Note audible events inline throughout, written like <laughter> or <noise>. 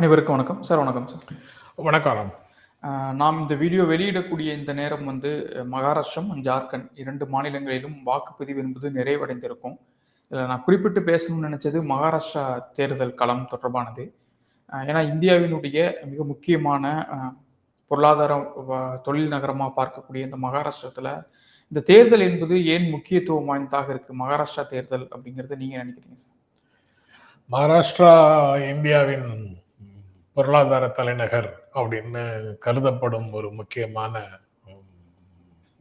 அனைவருக்கும் வணக்கம். சார் வணக்கம் சார். வணக்கம். நாம் இந்த வீடியோ வெளியிடக்கூடிய இந்த நேரம் வந்து மகாராஷ்டிரம் ஜார்க்கண்ட் இரண்டு மாநிலங்களிலும் வாக்குப்பதிவு என்பது நிறைவடைந்திருக்கும். இதில் நான் குறிப்பிட்டு பேசணும்னு நினைச்சது மகாராஷ்டிரா தேர்தல் களம் தொடர்பானது. ஏன்னா இந்தியாவினுடைய மிக முக்கியமான பொருளாதார வ- தொழில் நகரமாக பார்க்கக்கூடிய இந்த மகாராஷ்டிரத்தில் இந்த தேர்தல் என்பது ஏன் முக்கியத்துவம் வாய்ந்ததாக இருக்கு? மகாராஷ்டிரா தேர்தல் அப்படிங்கிறத நீங்க நினைக்கிறீங்க சார்? மகாராஷ்டிரா இந்தியாவின் பொருளாதார தலைநகர் அப்படின்னு கருதப்படும் ஒரு முக்கியமான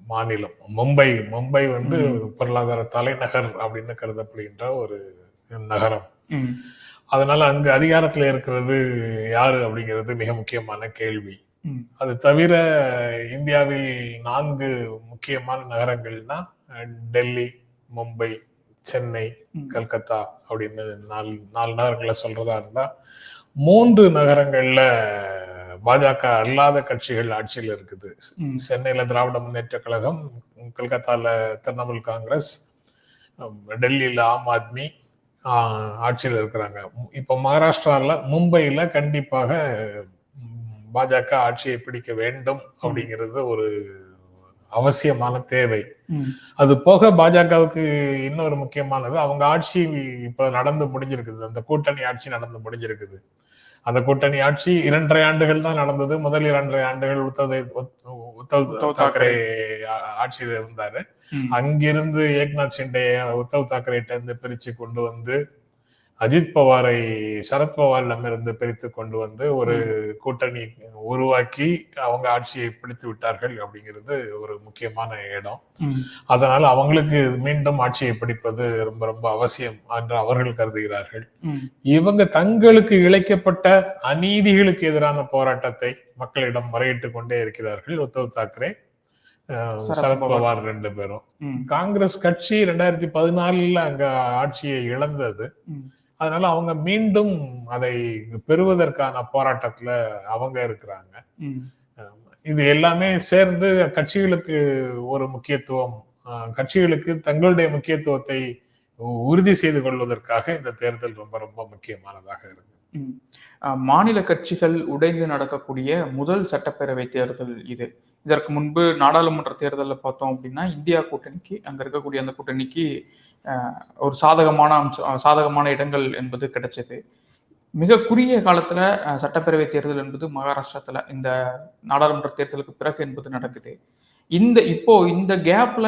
மாநிலம். மும்பை மும்பை வந்து. பொருளாதார தலைநகர் அப்படின்னு கருதப்படுகின்ற ஒரு நகரம். அதனால அங்கு அதிகாரத்துல இருக்கிறது யாரு அப்படிங்கிறது மிக முக்கியமான கேள்வி. அது தவிர இந்தியாவில் நான்கு முக்கியமான நகரங்கள்னா டெல்லி மும்பை சென்னை. கல்கத்தா அப்படின்னு நாலு நாலு நகரங்களை சொல்றதா இருந்தா மூன்று நகரங்கள்ல பாஜக அல்லாத கட்சிகள் ஆட்சியில் இருக்குது. சென்னையில திராவிட முன்னேற்ற கழகம் கல்கத்தால திரிணாமுல் காங்கிரஸ் டெல்லியில ஆம் ஆத்மி ஆட்சியில் இருக்கிறாங்க. இப்ப மகாராஷ்டிரால மும்பையில கண்டிப்பாக பாஜக ஆட்சியை பிடிக்க வேண்டும் அப்படிங்கிறது ஒரு அவசியமான தேவை. அது போக பாஜகவுக்கு இன்னொரு முக்கியமானது அவங்க ஆட்சி இப்ப நடந்து முடிஞ்சிருக்குது. அந்த கூட்டணி ஆட்சி நடந்து முடிஞ்சிருக்குது. அந்த கூட்டணி ஆட்சி இரண்டரை ஆண்டுகள் தான் நடந்தது. முதல் இரண்டரை ஆண்டுகள் உத்தவ் தாக்கரே ஆட்சியில இருந்தாரு. அங்கிருந்து ஏக்நாத் ஷிண்டே உத்தவ் தாக்கரேட்ட இருந்து பிரிச்சு கொண்டு வந்து அஜித் பவாரை சரத் பவாரிடமிருந்து பிரித்து கொண்டு வந்து ஒரு கூட்டணி உருவாக்கி அவங்க ஆட்சியை பிடித்து விட்டார்கள் அப்படிங்கிறது ஒரு முக்கியமான இடம். அதனால அவங்களுக்கு மீண்டும் ஆட்சியை பிடிப்பது ரொம்ப ரொம்ப அவசியம் என்று அவர்கள் கருதுகிறார்கள். இவங்க தங்களுக்கு இழைக்கப்பட்ட அநீதிகளுக்கு எதிரான போராட்டத்தை மக்களிடம் முறையிட்டு கொண்டே இருக்கிறார்கள். உத்தவ் தாக்கரே அஹ், சரத் சரத் பவார். பவார் ரெண்டு பேரும். காங்கிரஸ் கட்சி ரெண்டாயிரத்தி பதினாலுல அங்க ஆட்சியை இழந்தது. அதனால அவங்க மீண்டும் அதை பெறுவதற்கான போராட்டத்துல அவங்க இருக்கிறாங்க. இது எல்லாமே சேர்ந்து கட்சிகளுக்கு ஒரு முக்கியத்துவம் கட்சிகளுக்கு தங்களுடைய முக்கியத்துவத்தை உறுதி செய்து கொள்வதற்காக இந்த தேர்தல் ரொம்ப ரொம்ப முக்கியமானதாக இருக்கு. மாநில கட்சிகள் உடைந்து நடக்கக்கூடிய முதல் சட்டப்பேரவை தேர்தல் இது. இதற்கு முன்பு நாடாளுமன்ற தேர்தலில் பார்த்தோம் அப்படின்னா இந்தியா கூட்டணிக்கு அங்க இருக்கக்கூடிய அந்த கூட்டணிக்கு ஒரு சாதகமான அம்சம் சாதகமான இடங்கள் என்பது கிடைச்சது. மிக குறுகிய காலத்துல சட்டப்பேரவை தேர்தல் என்பது மகாராஷ்டிரத்துல இந்த நாடாளுமன்ற தேர்தலுக்கு பிறகு என்பது நடக்குது. இந்த இப்போ இந்த கேப்ல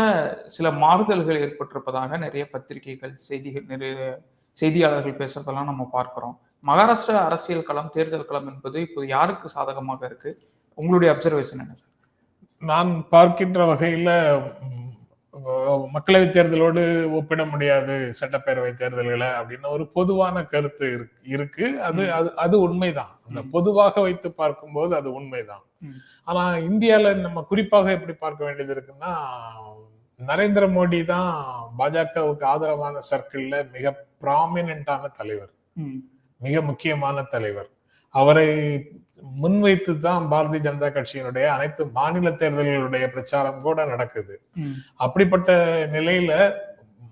சில மாறுதல்கள் ஏற்பட்டிருப்பதாக நிறைய பத்திரிகைகள் செய்திகள் நிறைய செய்தியாளர்கள் பேசுறதெல்லாம் நம்ம பார்க்கிறோம். மகாராஷ்டிரா அரசியல் களம் தேர்தல் களம் என்பது இப்போ யாருக்கு சாதகமாக இருக்கு? உங்களுடைய அப்சர்வேஷன் என்ன சார் நான் பார்க்கின்ற வகையில மக்களவைத் தேர்தலோடு ஒப்பிட முடியாது சட்டப்பேரவை தேர்தல்களை அப்படின்னு ஒரு பொதுவான கருத்து இருக்கு- அது. அது அது உண்மைதான் அந்த. பொதுவாக வைத்து பார்க்கும்போது அது உண்மைதான். ஆனா இந்தியால நம்ம குறிப்பாக எப்படி பார்க்க வேண்டியது இருக்குன்னா நரேந்திர மோடி தான் பாஜகவுக்கு ஆதரவான சர்க்கிள்ல மிக ப்ராமினென்டான தலைவர் மிக முக்கியமான தலைவர் அவரை முன்வைத்து தான் பாரதிய ஜனதா கட்சியினுடைய அனைத்து மாநில தேர்தல்களுடைய பிரச்சாரம் கூட நடக்குது. அப்படிப்பட்ட நிலையில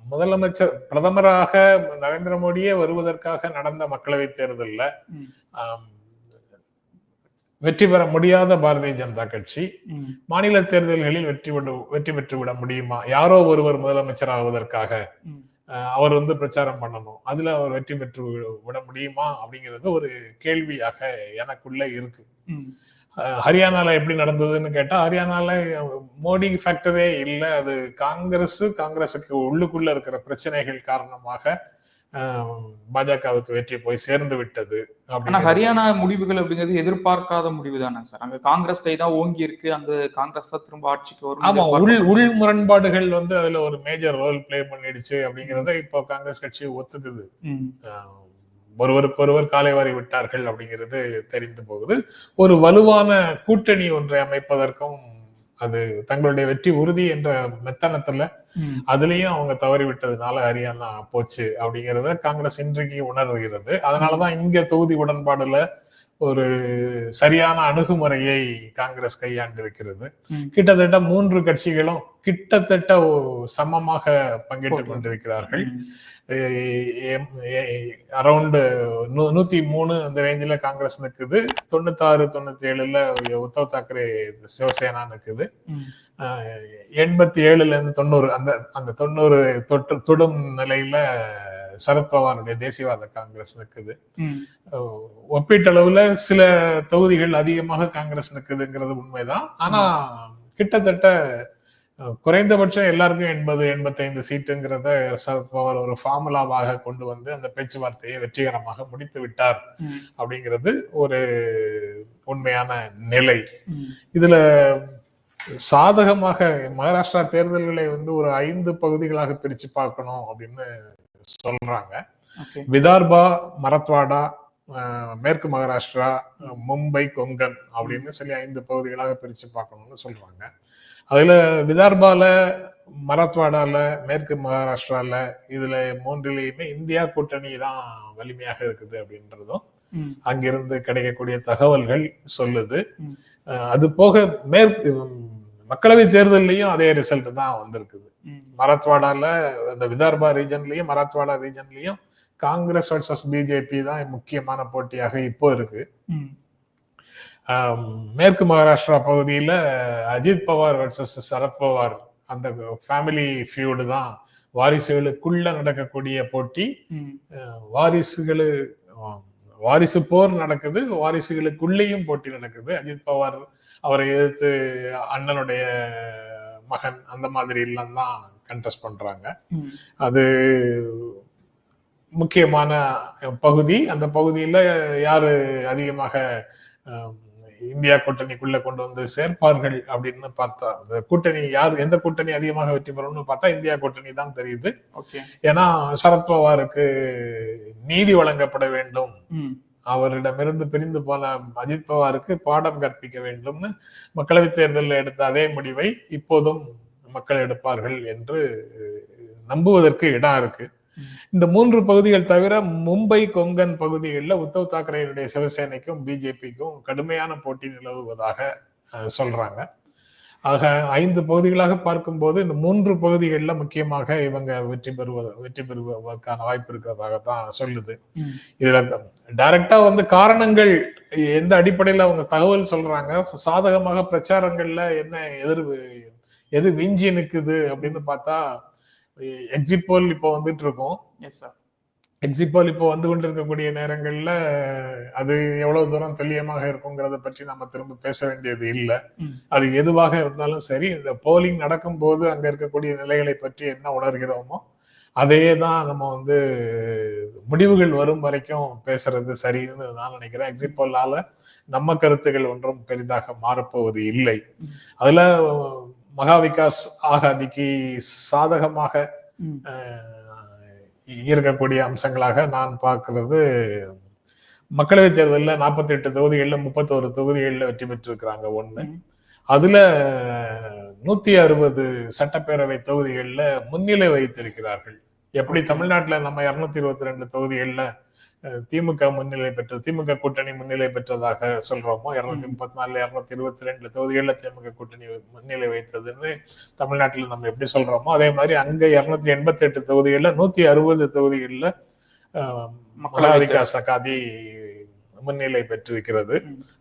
முதலமைச்சர் பிரதமராக நரேந்திர மோடியே வருவதற்காக நடந்த மக்களவைத் தேர்தல்ல வெற்றி பெற முடியாத பாரதிய ஜனதா கட்சி மாநில தேர்தல்களில் வெற்றி வெற்றி பெற்று விட முடியுமா? யாரோ ஒருவர் முதலமைச்சர் ஆவதற்காக அவர் வந்து பிரச்சாரம் பண்ணணும். அதுல அவர் வெற்றி பெற்று விட முடியுமா? அப்படிங்கிறது ஒரு கேள்வியாக எனக்குள்ள இருக்கு. ஹரியானால எப்படி நடந்ததுன்னு கேட்டா ஹரியானால மோடி ஃபேக்டரே இல்ல. அது காங்கிரஸ் காங்கிரஸுக்கு உள்ளுக்குள்ள இருக்கிற பிரச்சனைகள் காரணமாக பாஜகவுக்கு வெற்றி போய் சேர்ந்து விட்டது ஆனா. ஹரியானா முடிவுகள் அப்படிங்கிறது எதிர்பார்க்காத முடிவு தானே சார்? அங்க காங்கிரஸ் கை தான் ஓங்கி இருக்கு அந்த காங்கிரஸ் தான் திரும்ப ஆட்சிக்கு வரும் ஆமா உள் உள் முரண்பாடுகள் வந்து அதுல ஒரு மேஜர் ரோல் ப்ளே பண்ணிடுச்சு அப்படிங்கறத இப்போ காங்கிரஸ் கட்சி ஒத்துக்குது. ஒருவருக்கு ஒருவர் காலை வாரி விட்டார்கள் அப்படிங்கிறது தெரிந்து போகுது. ஒரு வலுவான கூட்டணி ஒன்றை அமைப்பதற்கும் அது தங்களுடைய வெற்றி உறுதி என்ற மெத்தனத்துல அதுலயும் அவங்க தவறி விட்டதுனால ஹரியானா போச்சு அப்படிங்கறத காங்கிரஸ் இன்றைக்கு உணர்கிறது. அதனாலதான் இங்க தொகுதி உடன்பாடுல ஒரு சரியான அணுகுமுறையை காங்கிரஸ் கையாண்டிருக்கிறது. கிட்டத்தட்ட மூன்று கட்சிகளும் கிட்டத்தட்ட சமமாக போட்டி. கொண்டிருக்கிறார்கள். அரௌண்ட் நூத்தி மூணு அந்த ரேஞ்சில காங்கிரஸ் நிக்குது தொண்ணூத்தாறு தொண்ணூத்தி ஏழுல உத்தவ் தாக்கரே சிவசேனா நிக்குது ம். எண்பத்தி ஏழுல இருந்து தொண்ணூறு அந்த அந்த தொண்ணூறு தொற்று தொடும் நிலையில சரத்பவாருடைய தேசியவாத காங்கிரஸ். அஹ் ஒப்பீட்டளவுல சில தொகுதிகள் அதிகமாக காங்கிரஸ் நிக்குதுங்கிறது உண்மைதான் ஆனா கிட்டத்தட்ட குறைந்தபட்சம் எல்லாருக்கும் எண்பது எண்பத்தைந்து சீட்டுங்கிறத சரத்பவார் ஒரு ஃபார்முலாவாக கொண்டு வந்து அந்த பேச்சுவார்த்தையை வெற்றிகரமாக முடித்து விட்டார். அப்படிங்கிறது ஒரு உண்மையான நிலை. இதுல சாதகமாக மகாராஷ்டிரா தேர்தல்களை வந்து ஒரு ஐந்து பகுதிகளாக பிரிச்சு பார்க்கணும் அப்படின்னு சொல்றாங்க. விதார்பா மரத்வாடா மேற்கு மகாராஷ்டிரா மும்பை கொங்கன் அப்படின்னு சொல்லி ஐந்து பகுதிகளாக பிரிச்சு பார்க்கணும்னு சொல்றாங்க. அதுல விதார்பால மராத்வாடால மேற்கு மகாராஷ்டிரால இதுல மூன்றிலையுமே இந்தியா கூட்டணி தான் வலிமையாக இருக்குது அப்படின்றதும். அங்கிருந்து கிடைக்கக்கூடிய தகவல்கள் சொல்லுது. அது போக மேற்கு மக்களவை தேர்தல்லையும் அதே ரிசல்ட் தான் வந்திருக்குது. மராத்வாடால இந்த விதர்பா ரீஜன்லயும் மராத்வாடா ரீஜன்லயும் காங்கிரஸ் வர்சஸ் பிஜேபி தான் முக்கியமான போட்டியாக இப்போ இருக்கு. மேற்கு மகாராஷ்டிரா பகுதியில அஜித் பவார் வர்சஸ் சரத்பவார் அந்த ஃபேமிலி ஃபியூடு தான் வாரிசுகளுக்குள்ள நடக்கக்கூடிய போட்டி. வாரிசுகளு வாரிசு போர் நடக்குது வாரிசுகளுக்குள்ளேயும் போட்டி நடக்குது. அஜித் பவார் அவரை எதிர்த்து அண்ணனுடைய மகன் அந்த மாதிரி எல்லாம் தான் கண்டெஸ்ட் பண்றாங்க. அது முக்கியமான பகுதி. அந்த பகுதியில யாரு அதிகமாக இந்தியா கூட்டணிக்குள்ள கொண்டு வந்து சேர்ப்பார்கள் அப்படின்னு பார்த்தா அந்த கூட்டணி யார் எந்த கூட்டணி அதிகமாக வெற்றி பெறும்னு பார்த்தா இந்தியா கூட்டணி தான் தெரியுது ஓகே ஏன்னா சரத்பவாருக்கு நீதி வழங்கப்பட வேண்டும். அவரிடமிருந்து பிரிந்து போன அஜித் பவாருக்கு பாடம் கற்பிக்க வேண்டும்னு மக்களவைத் தேர்தலில் எடுத்த அதே முடிவை இப்போதும் மக்கள் எடுப்பார்கள் என்று நம்புவதற்கு இடம் இருக்கு. இந்த மூன்று பகுதிகள் தவிர மும்பை கொங்கன் பகுதிகளில் உத்தவ் தாக்கரேனுடைய சிவசேனைக்கும் பிஜேபிக்கும் கடுமையான போட்டி நிலவுவதாக சொல்றாங்க. ஆக ஐந்து பகுதிகளாக பார்க்கும்போது இந்த மூன்று பகுதிகளில் முக்கியமாக இவங்க வெற்றி பெறுவது வெற்றி பெறுவதற்கான வாய்ப்பு இருக்கிறதாக தான் சொல்லுது. இதுல டைரக்டா வந்து காரணங்கள் எந்த அடிப்படையில அவங்க தகவல் சொல்றாங்க? சாதகமாக பிரச்சாரங்கள்ல என்ன எதிர்வு எது விஞ்சி நிக்குது அப்படின்னு பார்த்தா எக்ஸிட் போல் இப்போ வந்துட்டு இருக்கோம் எஸ் சார் எக்ஸிட் போல் இப்போ வந்து கொண்டிருக்கக்கூடிய நேரங்கள்ல அது எவ்வளவு தூரம் துல்லியமாக இருக்குங்கிறத பற்றி நம்ம திரும்ப பேச வேண்டியது இல்லை. அது எதுவாக இருந்தாலும் சரி இந்த போலிங் நடக்கும் போது அங்க இருக்கக்கூடிய நிலைகளை பற்றி என்ன உணர்கிறோமோ அதையே தான் நம்ம வந்து முடிவுகள் வரும் வரைக்கும் பேசுறது சரின்னு நான் நினைக்கிறேன். எக்ஸிட் போலால நம்ம கருத்துகள் ஒன்றும் பெரிதாக மாறப்போவது இல்லை. அதுல மகா விகாஸ் ஆகாதிக்கு சாதகமாக இருக்கக்கூடிய அம்சங்களாக நான் பார்க்கிறது. மக்களவைத் தேர்தலில் நாற்பத்தி எட்டு தொகுதிகளில் முப்பத்தோரு தொகுதிகளில் வெற்றி பெற்றிருக்கிறாங்க ஒண்ணு. ம். அதுல நூத்தி அறுபது சட்டப்பேரவை தொகுதிகளில் முன்னிலை வைத்திருக்கிறார்கள் எப்படி தமிழ்நாட்டுல நம்ம இருநூத்தி இருபத்தி ரெண்டு தொகுதிகளில் திமுக முன்னிலை பெற்ற திமுக கூட்டணி முன்னிலை பெற்றதாக சொல்றோமோ? இருநூத்தி முப்பத்தி நாலுல இருநூத்தி இருபத்தி ரெண்டு தொகுதிகளில் திமுக கூட்டணி முன்னிலை வைத்ததுன்னு தமிழ்நாட்டில் நம்ம எப்படி சொல்றோமோ? அதே மாதிரி அங்க இருநூத்தி எண்பத்தி எட்டு தொகுதிகளில் நூத்தி அறுபது தொகுதிகளில் விகாஸ் அகாதி முன்னிலை பெற்றிருக்கிறது.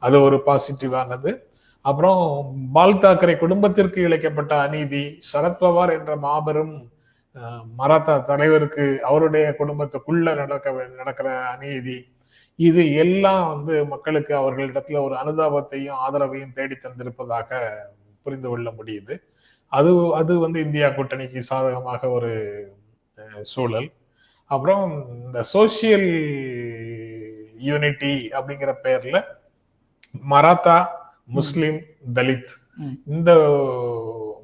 அது ஒரு பாசிட்டிவானது அப்புறம் பால் தாக்கரே குடும்பத்திற்கு இழைக்கப்பட்ட அநீதி சரத்பவார் என்ற மாபெரும் மராத்தா தலைவருக்கு அவருடைய குடும்பத்துக்குள்ள நடக்க நடக்கிற அநீதி இது எல்லாம் வந்து மக்களுக்கு அவர்களிடத்துல ஒரு அனுதாபத்தையும் ஆதரவையும் தேடி தந்திருப்பதாக புரிந்து கொள்ள முடியுது அது அது வந்து இந்தியா கூட்டணிக்கு சாதகமாக ஒரு சூழல் அப்புறம் இந்த சோசியல் யூனிட்டி அப்படிங்கிற பெயர்ல மராத்தா முஸ்லிம் தலித். இந்த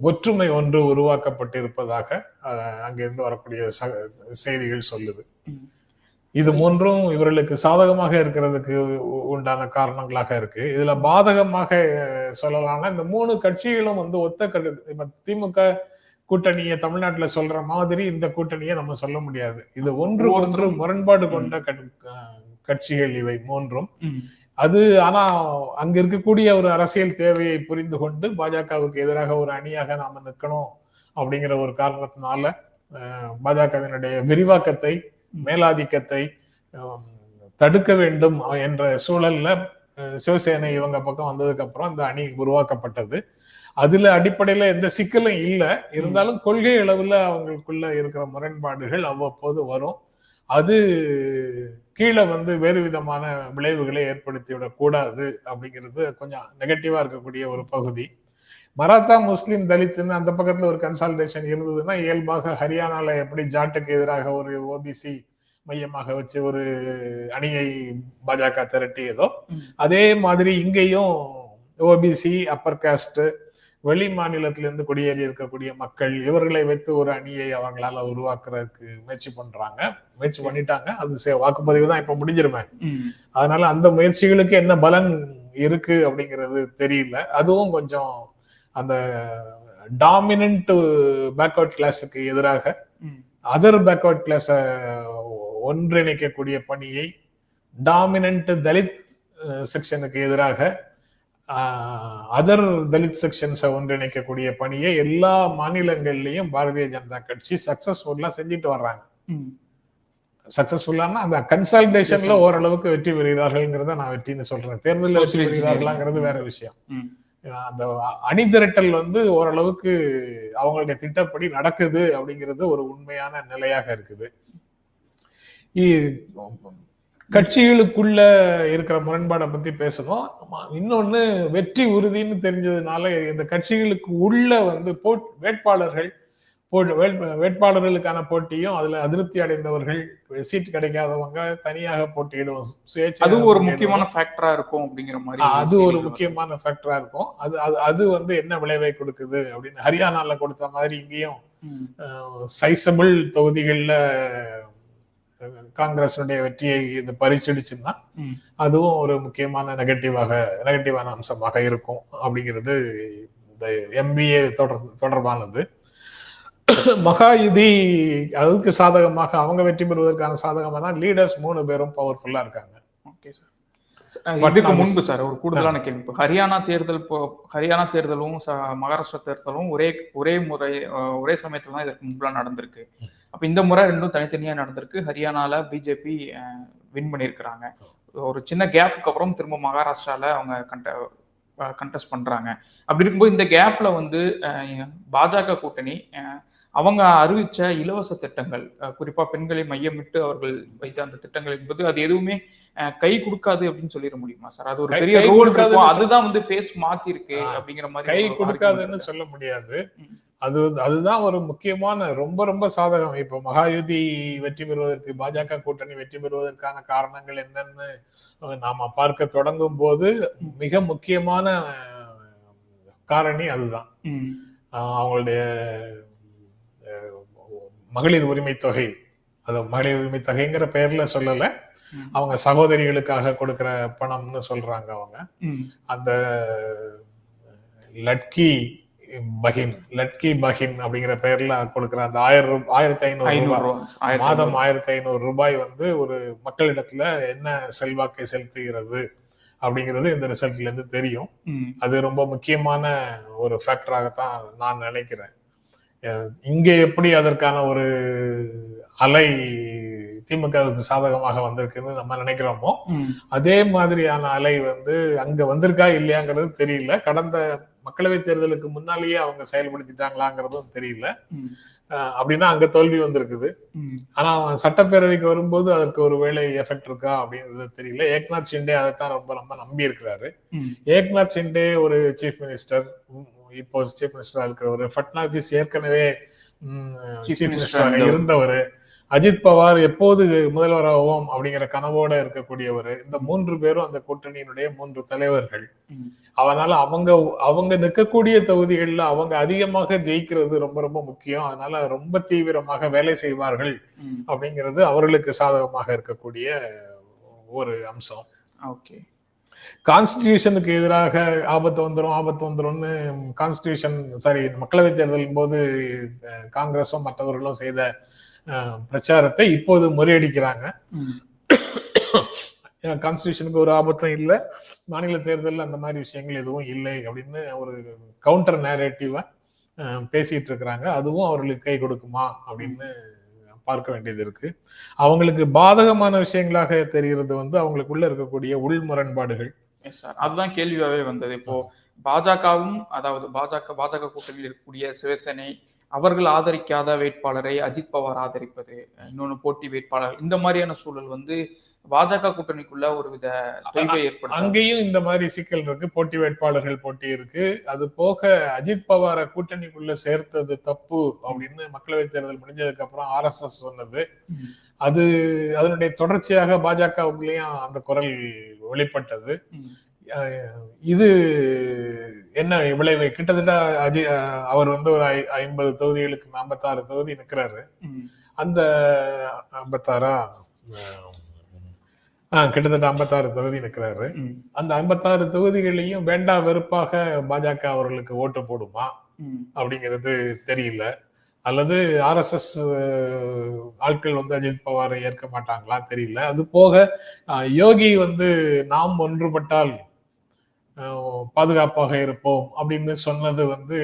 ஒற்றுமை ஒன்று உருவாக்கப்பட்டிருப்பதாக அங்கிருந்து வரக்கூடிய செய்திகள் சொல்லுது. இது மூன்றும் இவர்களுக்கு சாதகமாக இருக்கிறதுக்கு உண்டான காரணங்களாக இருக்கு இதுல பாதகமாக சொல்லலாம்னா இந்த மூணு கட்சிகளும் வந்து ஒத்த இப்ப திமுக கூட்டணியை தமிழ்நாட்டுல சொல்ற மாதிரி இந்த கூட்டணியை நம்ம சொல்ல முடியாது இது ஒன்று ஒன்று முரண்பாடு கொண்ட கட்சிகள் இவை மூன்றும். அது ஆனா அங்க இருக்கக்கூடிய ஒரு அரசியல் தேவையை புரிந்து கொண்டு பாஜகவுக்கு எதிராக ஒரு அணியாக நாம நிற்கணும் அப்படிங்கிற ஒரு காரணத்தினால பாஜகவினுடைய விரிவாக்கத்தை மேலாதிக்கத்தை தடுக்க வேண்டும் என்ற சூழல்ல சிவசேனை இவங்க பக்கம் வந்ததுக்கு அப்புறம் இந்த அணி உருவாக்கப்பட்டது. அதுல அடிப்படையில எந்த சிக்கலும் இல்லை. இருந்தாலும் கொள்கை அளவுல அவங்களுக்குள்ள இருக்கிற முரண்பாடுகள் அவ்வப்போது வரும். அது கீழே வந்து வேறு விதமான விளைவுகளை ஏற்படுத்திவிடக் கூடாது அப்படிங்கிறது கொஞ்சம் நெகட்டிவா இருக்கக்கூடிய ஒரு பகுதி மராத்தா முஸ்லிம் தலித்துன்னு அந்த பக்கத்துல ஒரு கன்சால்டேஷன் இருந்ததுன்னா இயல்பாக ஹரியானால எப்படி ஜாட்டுக்கு எதிராக ஒரு ஓபிசி மையமாக வச்சு ஒரு அணியை பாஜக திரட்டியதோ. அதே மாதிரி இங்கேயும் ஓபிசி அப்பர் காஸ்ட் வெளி மாநிலத்திலிருந்து குடியேறி இருக்கக்கூடிய மக்கள் இவர்களை வைத்து ஒரு அணியை அவங்களால உருவாக்குறதுக்கு முயற்சி பண்றாங்க. முயற்சி பண்ணிட்டாங்க. அது வாக்குப்பதிவு தான் இப்ப முடிஞ்சிருமே. அதனால அந்த முயற்சிகளுக்கு என்ன பலன் இருக்கு அப்படிங்கிறது தெரியல. அதுவும் கொஞ்சம் அந்த டாமினன்ட் பேக்வர்ட் கிளாஸுக்கு எதிராக. அதர் பேக்வர்ட் கிளாஸ ஒன்றிணைக்கக்கூடிய பணியை டாமினன்ட் தலித் செக்ஷனுக்கு எதிராக அதர் தலித் செக்ஷன்ஸை ஒன்றிணைக்கக்கூடிய பணியை எல்லா மாநிலங்கள்லயும் பாரதிய ஜனதா கட்சி சக்சஸ்ஃபுல்லா செஞ்சுட்டு வர்றாங்க. சக்சஸ்ஃபுல்லான அந்த கன்சல்டேஷன்ல. ஓரளவுக்கு வெற்றி பெறுகிறார்கள்ங்கிறத நான் வெற்றின்னு சொல்றேன் தேர்தலில் வெற்றி பெறுகிறார்களாங்கிறது. வேற விஷயம். அந்த அணி திரட்டல் வந்து ஓரளவுக்கு அவங்களுடைய திட்டப்படி நடக்குது அப்படிங்கிறது ஒரு உண்மையான நிலையாக இருக்குது கட்சிகளுக்குள்ள இருக்கிற முரண்பாடை பத்தி பேசணும் இன்னொன்னு வெற்றி உறுதின்னு தெரிஞ்சதுனால இந்த கட்சிகளுக்கு உள்ள வந்து போட் வேட்பாளர்கள் வேட்பாளர்களுக்கான போட்டியும் அதுல அதிருப்தி அடைந்தவர்கள் சீட் கிடைக்காதவங்க தனியாக போட்டியிடுவோம் சுயேட்சையாக அது ஒரு. முக்கியமான ஃபேக்டரா இருக்கும் அப்படிங்கிற மாதிரி அது ஒரு முக்கியமான ஃபேக்டரா இருக்கும் அது அது அது வந்து என்ன விளைவை கொடுக்குது அப்படின்னு ஹரியானால கொடுத்த மாதிரி இங்கேயும். சைசபிள் தொகுதிகள்ல காங்கிரஸுடைய வெற்றியை இது பறிச்சிடுச்சுன்னா. அதுவும் ஒரு முக்கியமான நெகட்டிவாக நெகட்டிவான அம்சமாக இருக்கும் அப்படிங்கிறது இந்த எம்பிஏ தொடர் தொடர்பானது. மகாயுதி அதுக்கு சாதகமாக அவங்க வெற்றி பெறுவதற்கான சாதகமான லீடர்ஸ் மூணு பேரும் பவர்ஃபுல்லா இருக்காங்க. ஓகே சார் இதுக்கு முன்பு சார் ஒரு கூடுதலான கேள்வி. இப்போ ஹரியானா தேர்தல் இப்போ ஹரியானா தேர்தலும் மகாராஷ்டிரா தேர்தலும் ஒரே ஒரே முறை ஒரே சமயத்துல தான் இதற்கு முன்புலாம் நடந்திருக்கு. அப்போ இந்த முறை ரெண்டும் தனித்தனியாக நடந்திருக்கு. ஹரியானால பிஜேபி வின் பண்ணியிருக்கிறாங்க. ஒரு சின்ன கேப்புக்கு அப்புறம் திரும்ப மகாராஷ்டிராவில் அவங்க கண்ட கண்டெஸ்ட் பண்ணுறாங்க அப்படி இருக்கும்போது இந்த கேப்பில் வந்து பாஜக கூட்டணி அவங்க அறிவிச்ச இலவச திட்டங்கள் குறிப்பா பெண்களை மையமிட்டு அவர்கள் வைத்த அந்த திட்டங்கள் என்பது அது எதுவுமே கை கொடுக்காது அப்படின்னு சொல்லிட முடியுமா சார்? அது ஒரு பெரிய ரோல் இருக்கும். அதுதான் வந்து ஃபேஸ் மாத்தி இருக்கு அப்படிங்கிற மாதிரி கை கொடுக்காதுன்னு. சொல்ல முடியாது. அது அதுதான் ஒரு முக்கியமான ரொம்ப ரொம்ப சாதகம். இப்ப மகாயுதி வெற்றி பெறுவதற்கு பாஜக கூட்டணி வெற்றி பெறுவதற்கான காரணங்கள் என்னன்னு நாம பார்க்க தொடங்கும் போது மிக முக்கியமான காரணி அதுதான். அவங்களுடைய மகளிர் உரிமை தொகை அது மகளிர் உரிமை தொகைங்கிற பெயர்ல சொல்லல. அவங்க சகோதரிகளுக்காக கொடுக்கிற பணம்னு சொல்றாங்க அவங்க. அந்த லட்கி பகின் லட்கி பகின் அப்படிங்கிற பெயர்ல கொடுக்கிற அந்த ஆயிரம் ஆயிரத்தி ஐநூறு ரூபாய் மாதம். ஆயிரத்தி ஐநூறு ரூபாய் வந்து ஒரு மக்களிடத்துல என்ன செல்வாக்கை செலுத்துகிறது அப்படிங்கிறது இந்த ரிசல்ட்ல இருந்து தெரியும். அது ரொம்ப முக்கியமான ஒரு ஃபேக்டராகத்தான் நான் நினைக்கிறேன் இங்க எப்படி அதற்கான ஒரு அலை திமுகவுக்கு சாதகமாக வந்திருக்குன்னு நம்ம நினைக்கிறோமோ. அதே மாதிரியான அலை வந்து அங்க வந்திருக்கா இல்லையாங்கிறது தெரியல கடந்த மக்களவை தேர்தலுக்கு முன்னாலேயே அவங்க செயல்படுத்திட்டாங்களாங்கிறதும் தெரியல அப்படின்னா அங்க தோல்வி வந்திருக்குது. ஆனா சட்டப்பேரவைக்கு வரும்போது அதற்கு ஒரு வேலை எஃபெக்ட் இருக்கா அப்படிங்கிறது தெரியல ஏக்நாத் ஷிண்டே அதைத்தான் ரொம்ப ரொம்ப நம்பி இருக்கிறாரு. ஏக்நாத் ஷிண்டே ஒரு சீஃப் மினிஸ்டர் இப்போ சீஃப் மினிஸ்டரா இருக்கிறவர். ஃபட்னாவிஸ் ஏற்கனவே சீஃப் மினிஸ்டராக இருந்தவர். அஜித் பவார் எப்போது முதல்வராகும் அப்படிங்கிற கனவோட இருக்கக்கூடியவர். இந்த மூன்று பேரும் அந்த கூட்டணியினுடைய மூன்று தலைவர்கள். அதனால அவங்க அவங்க நிற்கக்கூடிய தொகுதிகளில் அவங்க அதிகமாக ஜெயிக்கிறது ரொம்ப ரொம்ப முக்கியம். அதனால ரொம்ப தீவிரமாக வேலை செய்வார்கள். அப்படிங்கிறது அவர்களுக்கு சாதகமாக இருக்கக்கூடிய ஒரு அம்சம். ஓகே. கான்ஸ்டிடியூஷனுக்கு எதிராக ஆபத்து வந்துரும் ஆபத்து வந்துரும்னு கான்ஸ்டிடியூஷன் சாரி மக்களவை தேர்தலின் போது காங்கிரஸும் மற்றவர்களும் செய்த பிரச்சாரத்தை இப்போது முறியடிக்கிறாங்க. கான்ஸ்டியூஷனுக்கு ஒரு ஆபத்தும் இல்லை. மாநில தேர்தலில் அந்த மாதிரி விஷயங்கள் எதுவும் இல்லை அப்படின்னு ஒரு கவுண்டர் நேரேட்டிவா பேசிட்டு இருக்கிறாங்க. அதுவும் அவர்களுக்கு கை கொடுக்குமா அப்படின்னு பார்க்க வேண்டியது இருக்கு. அவங்களுக்கு பாதகமான விஷயங்களாக தெரிகிறது வந்து அவங்களுக்குள்ள இருக்கக்கூடிய உள் முரண்பாடுகள் எஸ் சார் அதுதான் கேள்வியாவே வந்தது. இப்போ பாஜகவும் அதாவது பாஜக பாஜக கூட்டணியில் இருக்கக்கூடிய சிவசேனை அவர்கள் ஆதரிக்காத வேட்பாளரை அஜித் பவார் ஆதரிப்பது இன்னொன்று போட்டி வேட்பாளர் இந்த மாதிரியான சூழல் வந்து பாஜக கூட்டணிக்குள்ள ஒரு வித தொய்வை ஏற்படுத்தும் அங்கேயும் இந்த மாதிரி சிக்கல் இருக்கு. போட்டி வேட்பாளர்கள் போட்டி இருக்கு. அது போக அஜித் பவாரை கூட்டணிக்குள்ள சேர்த்தது தப்பு அப்படின்னு மக்களவை தேர்தல் முடிஞ்சதுக்கு அப்புறம் ஆர்எஸ்எஸ் சொன்னது. ம். அது அதனுடைய தொடர்ச்சியாக பாஜகவுக்குள்ளேயும் அந்த குரல் வெளிப்பட்டது. இது என்ன விளைவு? கிட்டத்தட்ட அஜி அஹ் அவர் வந்து ஒரு ஐம்பது தொகுதிகளுக்கு ஐம்பத்தாறு தொகுதி நிக்கிறாரு. ம். அந்த ஐம்பத்தாறா கிட்டத்தட்ட ஐம்பத்தாறு தொகுதி நிக்கிறாரு ம். அந்த ஐம்பத்தாறு தொகுதிகளையும் வேண்டா வெறுப்பாக பாஜக அவர்களுக்கு ஓட்டு போடுமா. அப்படிங்கிறது தெரியல அல்லது ஆர்எஸ்எஸ் ஆட்கள் வந்து அஜித் பவாரை ஏற்க மாட்டாங்களா தெரியல அது போக யோகி வந்து நாம் ஒன்றுபட்டால் பாதுகாப்பாக இருப்போம் அப்படின்னு சொன்னது வந்து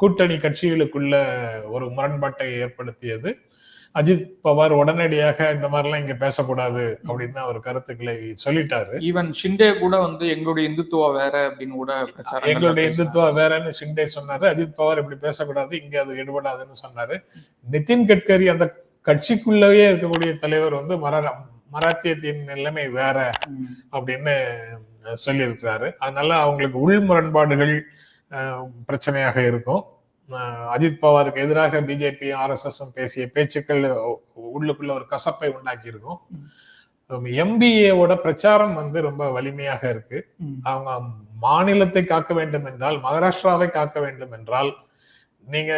கூட்டணி கட்சிகளுக்குள்ள ஒரு முரண்பாட்டை ஏற்படுத்தியது அஜித் பவார் உடனடியாக இந்த மாதிரிலாம் இங்க பேசக்கூடாது அப்படின்னு அவர் கருத்துக்களை சொல்லிட்டாரு. ஈவன் ஷிண்டே கூட வந்து எங்களுடைய இந்துத்துவா வேற அப்படின்னு கூட எங்களுடைய இந்துத்துவா வேறன்னு ஷிண்டே சொன்னாரு. அஜித் பவார் இப்படி பேசக்கூடாது இங்க அது ஈடுபடாதுன்னு சொன்னாரு. நிதின் கட்கரி அந்த கட்சிக்குள்ளேயே இருக்கக்கூடிய தலைவர் வந்து மர மராத்தியத்தின் நிலைமை வேற அப்படின்னு சொல்லியிருக்கிறாரு. அதனால அவங்களுக்கு உள் முரண்பாடுகள் பிரச்சனையாக இருக்கும். அஜித் பவாருக்கு எதிராக பிஜேபி ஆர்எஸ்எஸ் பேசிய பேச்சுக்கள் உள்ளுக்குள்ள ஒரு கசப்பை உண்டாக்கி இருக்கும் எம்பிஏவோட பிரச்சாரம் வந்து ரொம்ப வலிமையாக இருக்கு. அவங்க மாநிலத்தை காக்க வேண்டும் என்றால் மகாராஷ்டிராவை காக்க வேண்டும் என்றால் நீங்க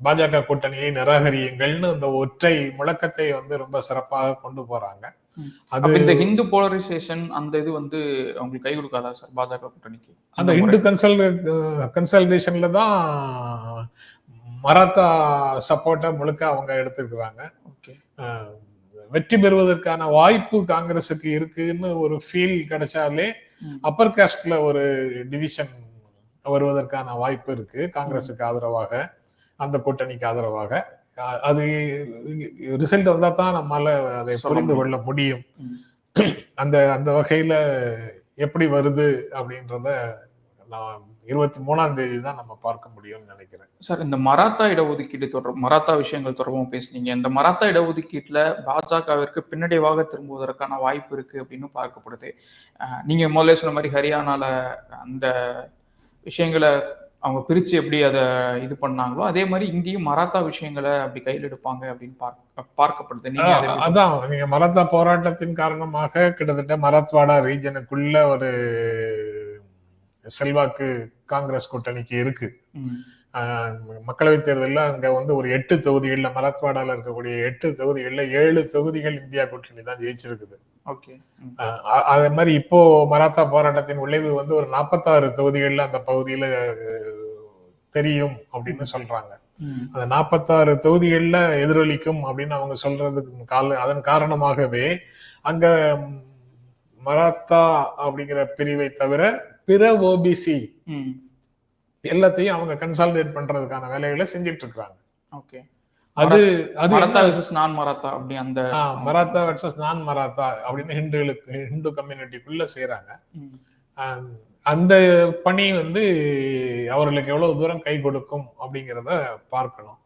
பாஜக கூட்டணியை நிராகரியுங்கள்னு இந்த ஒற்றை முழக்கத்தை வந்து ரொம்ப சிறப்பாக கொண்டு போறாங்க. இந்த ஹிந்து போலரைசேஷன் அந்த இது வந்து அவங்களுக்கு கை கொடுக்காதா சார்? பாஜக கூட்டணிக்கு? அந்த இந்து கன்சல் கன்சல்டேஷன்ல தான் மராத்தா சப்போர்ட்டை முழுக்க அவங்க எடுத்துக்கிறாங்க வெற்றி பெறுவதற்கான வாய்ப்பு காங்கிரஸுக்கு இருக்குன்னு ஒரு ஃபீல் கிடைச்சாலே. அப்பர் காஸ்ட்ல ஒரு டிவிஷன் வருவதற்கான வாய்ப்பு இருக்கு. காங்கிரஸுக்கு ஆதரவாக அந்த கூட்டணிக்கு ஆதரவாக. அது ரிசல்ட் வந்தா தான் நம்மால அதை புரிந்து. கொள்ள முடியும். <clears throat> அந்த அந்த வகையில எப்படி வருது அப்படின்றத நான் இருபத்தி மூணாம் தேதி தான் நம்ம பார்க்க முடியும்னு நினைக்கிறேன் சார் இந்த மராத்தா இடஒதுக்கீடு தொடர் மராத்தா விஷயங்கள் தொடர்பாகவும் பேசுனீங்க இந்த மராத்தா இடஒதுக்கீட்டுல பாஜகவிற்கு பின்னடைவாக திரும்புவதற்கான வாய்ப்பு இருக்கு அப்படின்னு பார்க்கப்படுது நீங்க முதல்ல சொன்ன மாதிரி ஹரியானால அந்த விஷயங்களை அவங்க பிரிச்சு எப்படி அதை இது பண்ணாங்களோ அதே மாதிரி இங்கேயும் மராத்தா விஷயங்களை அப்படி கையில் எடுப்பாங்க அப்படின்னு பார்க்க பார்க்கப்படுது. நீங்க அதான். நீங்க மராத்தா போராட்டத்தின் காரணமாக கிட்டத்தட்ட மராத்வாடா ரீஜனுக்குள்ள ஒரு செல்வாக்கு காங்கிரஸ் கூட்டணிக்கு இருக்கு. மக்களவைத் தேர்தலில் அங்க வந்து ஒரு எட்டு தொகுதிகள்ல மராத்வாடால இருக்கக்கூடிய எட்டு தொகுதிகள்ல ஏழு தொகுதிகள் இந்தியா கூட்டணி தான் ஜெயிச்சிருக்குது. அதே மாதிரி இப்போ மராத்தா போராட்டத்தின் விளைவு வந்து ஒரு நாற்பத்தாறு தொகுதிகள்ல அந்த பகுதியில தெரியும் அப்படின்னு சொல்றாங்க. அந்த நாற்பத்தாறு தொகுதிகள்ல எதிரொலிக்கும் அப்படின்னு அவங்க சொல்றதுக்கு கால அதன் காரணமாகவே அங்க மராத்தா அப்படிங்கிற பிரிவை தவிர பிற ஓபிசி எல்லாத்தையும் அவங்க கன்சாலிடேட் பண்றதுக்கான வேலைகளை செஞ்சுட்டு இருக்காங்க ஓகே. அது அது மராத்தா நான் மராத்தா அப்படி அந்த மராத்தா வர்சஸ் நான் மராத்தா அப்படின்னு ஹிந்துகளுக்கு ஹிந்து கம்யூனிட்டிக்குள்ள செய்யறாங்க அந்த பணி வந்து அவர்களுக்கு எவ்வளவு தூரம் கை கொடுக்கும் அப்படிங்கிறத பார்க்கணும்.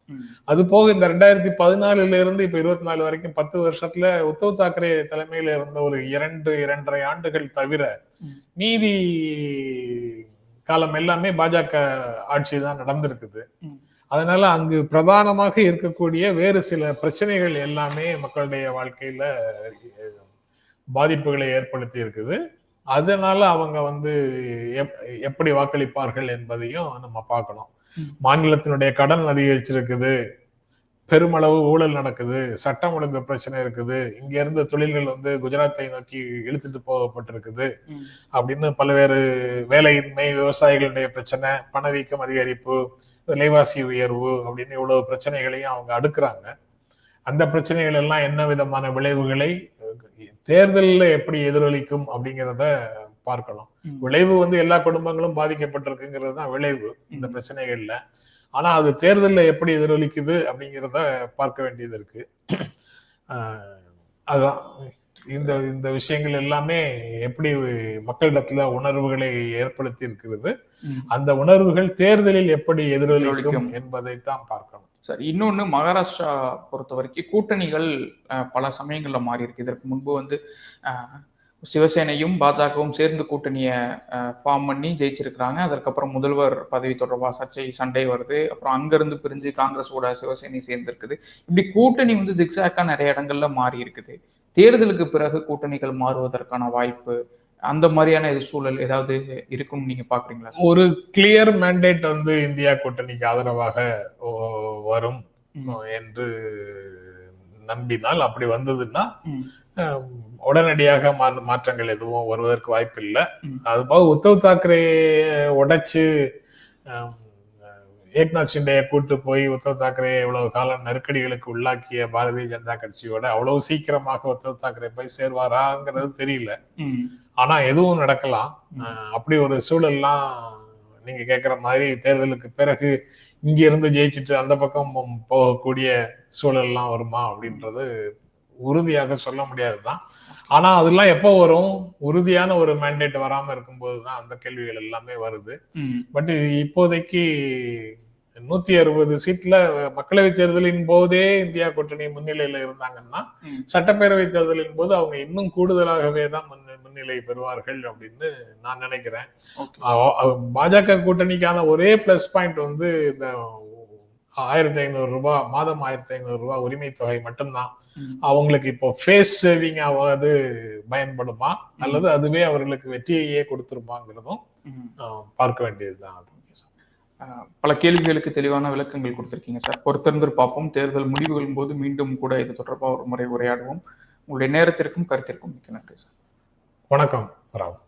அது போக இந்த ரெண்டாயிரத்தி பதினாலுல இருந்து இப்ப இருபத்தி நாலு வரைக்கும் பத்து வருஷத்துல உத்தவ் தாக்கரே தலைமையில இருந்த ஒரு இரண்டு இரண்டரை ஆண்டுகள் தவிர. மீதி காலம் எல்லாமே பாஜக ஆட்சி தான் நடந்திருக்குது. அதனால அங்கு பிரதானமாக இருக்கக்கூடிய வேறு சில பிரச்சனைகள் எல்லாமே மக்களுடைய வாழ்க்கையில பாதிப்புகளை ஏற்படுத்தி இருக்குது. அதனால அவங்க வந்து எப்- எப்படி வாக்களிப்பார்கள் என்பதையும் நம்ம பார்க்கணும். மாநிலத்தினுடைய கடன் அதிகரிச்சிருக்குது. பெருமளவு ஊழல் நடக்குது. சட்டம் ஒழுங்கு பிரச்சனை இருக்குது. இங்க இருந்த தொழில்கள் வந்து குஜராத்தை நோக்கி இழுத்துட்டு போகப்பட்டிருக்குது. அப்படின்னு பல்வேறு வேலையின்மை விவசாயிகளுடைய பிரச்சனை பணவீக்கம் அதிகரிப்பு விலைவாசி உயர்வு அப்படின்னு இவ்வளவு பிரச்சனைகளையும் அவங்க அடுக்குறாங்க. அந்த பிரச்சனைகள் எல்லாம் என்ன விதமான விளைவுகளை தேர்தலில் எப்படி எதிரொலிக்கும் அப்படிங்கிறத பார்க்கணும். ம். விளைவு வந்து எல்லா குடும்பங்களும் பாதிக்கப்பட்டிருக்குங்கிறது தான் விளைவு இந்த பிரச்சனைகள்ல. ஆனா அது தேர்தலில் எப்படி எதிரொலிக்குது அப்படிங்கிறத பார்க்க வேண்டியது இருக்கு. அதான். இந்த இந்த விஷயங்கள் எல்லாமே எப்படி மக்களிடத்துல உணர்வுகளை ஏற்படுத்தி இருக்கிறது. அந்த உணர்வுகள் தேர்தலில் எப்படி எதிரொலிக்கும் எதிரொலிக்கும். என்பதைத்தான் பார்க்கணும். சரி இன்னொன்னு மகாராஷ்டிரா பொறுத்த வரைக்கும் கூட்டணிகள் பல சமயங்கள்ல மாறி இருக்கு இதற்கு முன்பு வந்து சிவசேனையும் பாஜகவும் சேர்ந்து கூட்டணியை ஃபார்ம் பண்ணி ஜெயிச்சிருக்கிறாங்க. அதற்கப்புறம் முதல்வர் பதவி தொடர்பா சர்ச்சை சண்டை வருது. அப்புறம் அங்கிருந்து பிரிஞ்சு காங்கிரஸோட சிவசேனை சேர்ந்திருக்குது. இப்படி கூட்டணி வந்து ஜிக்ஸாக்கா நிறைய இடங்கள்ல மாறி இருக்குது தேர்தலுக்கு பிறகு கூட்டணிகள் மாறுவதற்கான வாய்ப்பு அந்த மாதிரியான சூழல் ஏதாவது இருக்கும்னு நீங்க பாக்குறீங்களா ஒரு கிளியர் மேண்டேட் வந்து இந்தியா கூட்டணிக்கு ஆதரவாக வரும். என்று நம்பினால் அப்படி வந்ததுன்னா உடனடியாக மாற்றங்கள் எதுவும் வருவதற்கு வாய்ப்பு இல்லை. அது போக உத்தவ் தாக்கரே உடைச்சு ஏக்நாத் ஷிண்டேயை கூட்டு போய் உத்தவ் தாக்கரே இவ்வளவு காலம் நெருக்கடிகளுக்கு உள்ளாக்கிய பாரதிய ஜனதா கட்சியோட அவ்வளவு சீக்கிரமாக உத்தவ் தாக்கரே போய் சேர்வாராங்கிறது தெரியல. ஆனா எதுவும் நடக்கலாம். அப்படி ஒரு சூழல்லாம் நீங்க கேக்குற மாதிரி தேர்தலுக்கு பிறகு இங்க இருந்து ஜெயிச்சுட்டு அந்த பக்கம் போகக்கூடிய சூழல்லாம் வருமா அப்படின்றது உறுதியாக சொல்ல முடியாதுதான். ஆனா அதெல்லாம் எப்போ வரும்? உறுதியான ஒரு மேண்டேட் வராம இருக்கும்போது தான் அந்த கேள்விகள் எல்லாமே வருது. பட் இப்போதைக்கு நூத்தி அறுபது சீட்ல மக்களவை தேர்தலின் போதே இந்தியா கூட்டணி முன்னிலையில இருந்தாங்கன்னா. சட்டப்பேரவை தேர்தலின் போது அவங்க இன்னும் கூடுதலாகவே தான் முன்ன- முன்னிலை பெறுவார்கள் அப்படின்னு நான் நினைக்கிறேன். பாஜக கூட்டணிக்கான ஒரே பிளஸ் பாயிண்ட் வந்து இந்த ஆயிரத்தி ஐநூறு ரூபாய் மாதம் ஆயிரத்தி ஐநூறு ரூபாய் உரிமை தொகை மட்டும்தான். அவங்களுக்கு இப்போ ஃபேஸ் சேவிங்காவது பயன்படுமா? அல்லது அதுவே அவர்களுக்கு வெற்றியையே கொடுத்துருமாங்கிறதும் பார்க்க வேண்டியதுதான் அது. பல கேள்விகளுக்கு தெளிவான விளக்கங்கள் கொடுத்துருக்கீங்க சார். பொறுத்திருந்து பார்ப்போம் தேர்தல் முடிவுகளின் போது மீண்டும் கூட இது தொடர்பாக ஒரு முறை உரையாடுவோம். உங்களுடைய நேரத்திற்கும் கருத்திற்கும் மிக்க நன்றி சார். வணக்கம் ராம்.